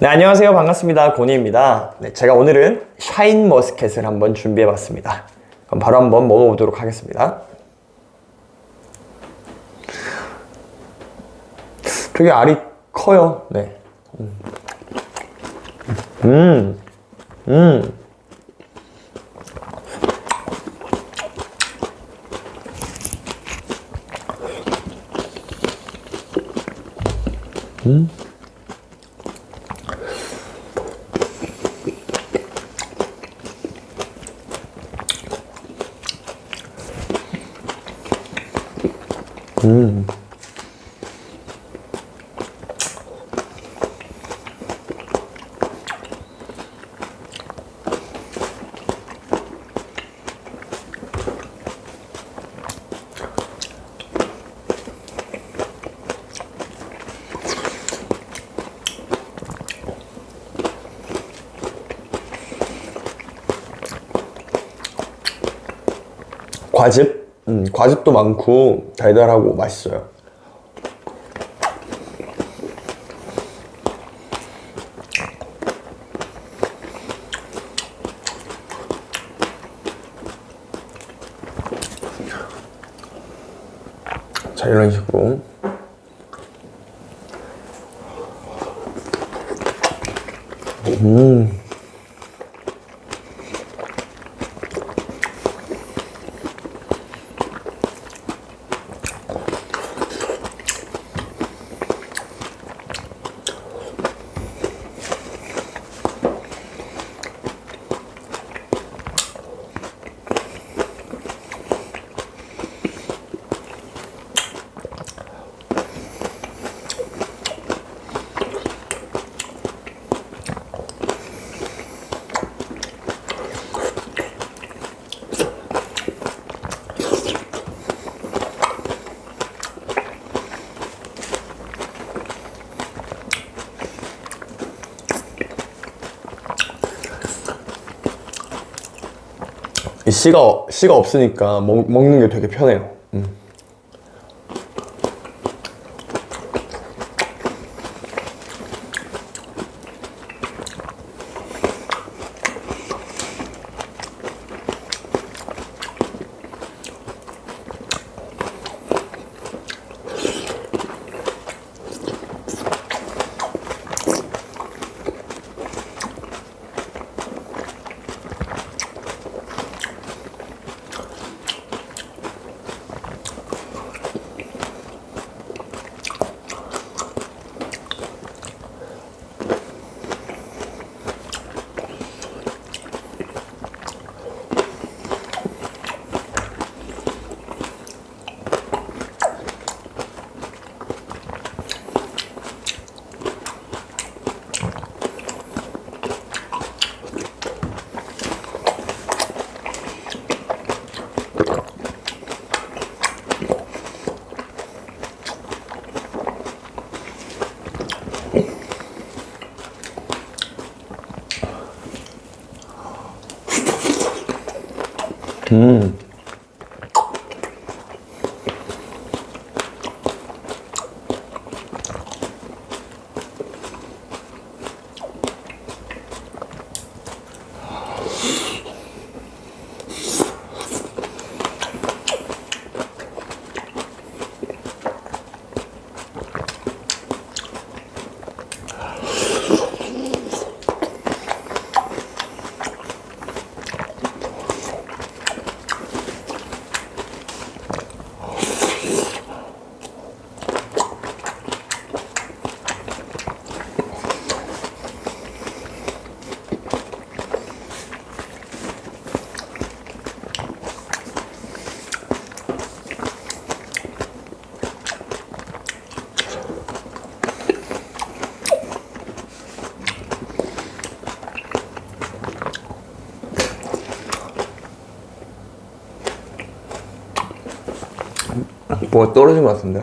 네, 안녕하세요. 반갑습니다. 고니입니다. 네, 제가 오늘은 샤인 머스켓을 한번 준비해 봤습니다. 그럼 바로 한번 먹어보도록 하겠습니다. 되게 알이 커요. 네. 음. 음. 과즙? 음, 과즙도 많고 달달하고 맛있어요. 자, 이런 식으로. 이 씨가 씨가 없으니까 먹, 먹는 게 되게 편해요. 음. 뭐가 떨어진 것 같은데?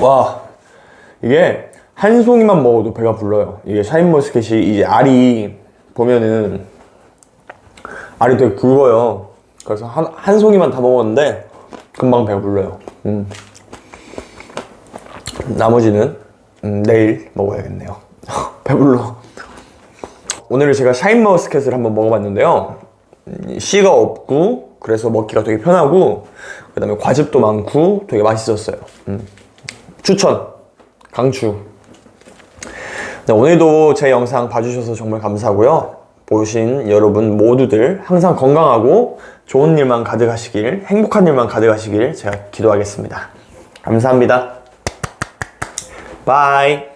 와 이게 한 송이만 먹어도 배가 불러요. 이게 샤인머스켓이 이제 알이 보면은 알이 되게 굵어요. 그래서 한, 한 송이만 다 먹었는데 금방 배가 불러요. 음. 나머지는 음, 내일 먹어야겠네요. 배불러. 오늘 제가 샤인머스켓을 한번 먹어봤는데요. 음, 씨가 없고 그래서 먹기가 되게 편하고 그 다음에 과즙도 많고 되게 맛있었어요. 음. 추천, 강추. 네, 오늘도 제 영상 봐주셔서 정말 감사하고요. 보신 여러분 모두들 항상 건강하고 좋은 일만 가득하시길, 행복한 일만 가득하시길 제가 기도하겠습니다. 감사합니다. 바이.